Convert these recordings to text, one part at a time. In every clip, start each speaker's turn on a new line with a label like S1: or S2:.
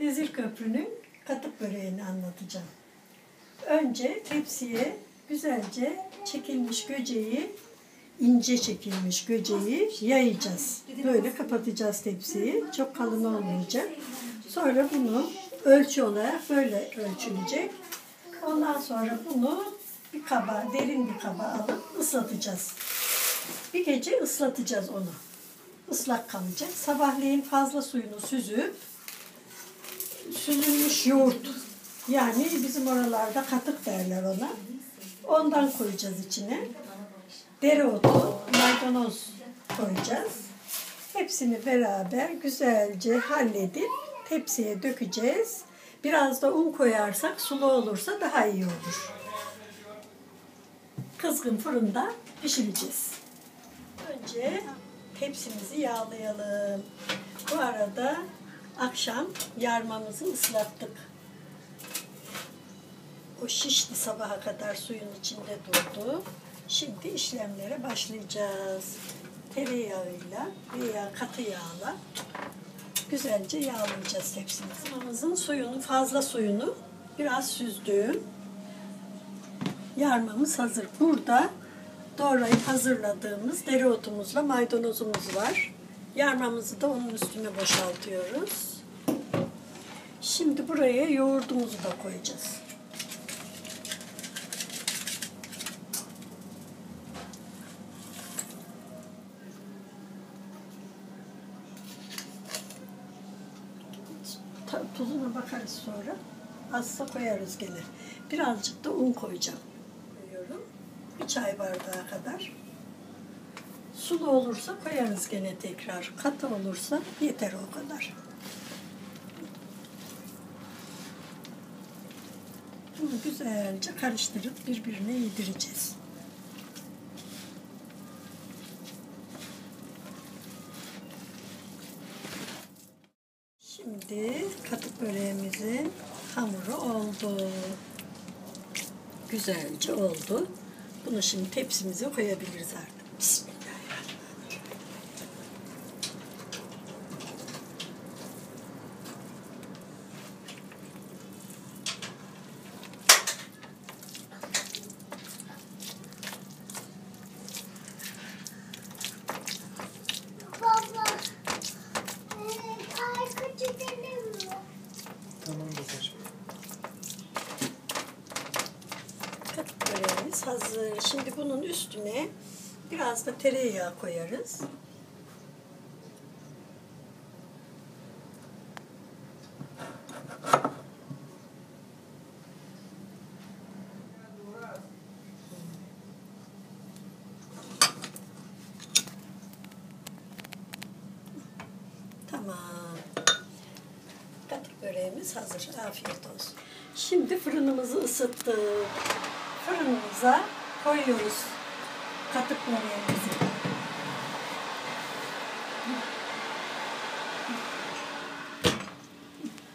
S1: Vezir Köprü'nün katık böreğini anlatacağım. Önce tepsiye güzelce çekilmiş göceği, ince çekilmiş göceği yayacağız. Böyle kapatacağız tepsiyi. Çok kalın olmayacak. Sonra bunu ölçü olarak böyle ölçülecek. Ondan sonra bunu bir kaba, derin bir kaba alıp ıslatacağız. Bir gece ıslatacağız onu. Islak kalacak. Sabahleyin fazla suyunu süzüp süzülmüş yoğurt. Yani bizim oralarda katık derler ona. Ondan koyacağız içine. Dereotu, maydanoz koyacağız. Hepsini beraber güzelce halledip tepsiye dökeceğiz. Biraz da un koyarsak sulu olursa daha iyi olur. Kızgın fırında pişireceğiz. Önce tepsimizi yağlayalım. Bu arada akşam yarmamızı ıslattık. O şişti sabaha kadar suyun içinde durdu. Şimdi işlemlere başlayacağız. Tereyağıyla veya katı yağla güzelce yağlayacağız tepsimizi. Yarmamızın suyunu, fazla suyunu biraz süzdüm. Yarmamız hazır. Burada doğrayıp hazırladığımız dereotumuzla maydanozumuz var. Yarmamızı da onun üstüne boşaltıyoruz. Şimdi buraya yoğurdumuzu da koyacağız. Tuzuna bakarız sonra. Azsa koyarız gene. Birazcık da un koyacağım. Koyuyorum. Bir çay bardağı kadar. Sulu olursa koyarız gene tekrar. Katı olursa yeter o kadar. Bunu güzelce karıştırıp birbirine yedireceğiz. Şimdi katık böreğimizin hamuru oldu. Güzelce oldu. Bunu şimdi tepsimize koyabiliriz artık. Bismillahirrahmanirrahim.
S2: Tamam babacığım.
S1: Katık böreğimiz hazır. Şimdi bunun üstüne biraz da tereyağı koyarız. Tamam. Katık böreğimiz hazır. Afiyet olsun. Şimdi fırınımızı ısıttık. Fırınımıza koyuyoruz katık böreğimizi.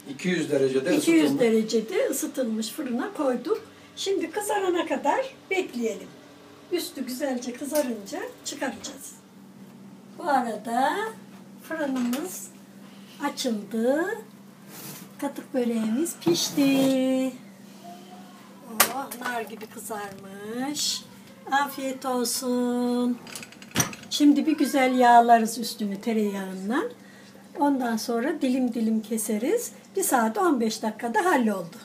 S2: 200 derecede
S1: 200
S2: ısıtılmış.
S1: derecede ısıtılmış fırına koyduk. Şimdi kızarana kadar bekleyelim. Üstü güzelce kızarınca çıkaracağız. Bu arada fırınımız açıldı. Katık böreğimiz pişti. Oh, nar gibi kızarmış. Afiyet olsun. Şimdi bir güzel yağlarız üstünü tereyağından. Ondan sonra dilim dilim keseriz. Bir saat 15 dakikada halloldu.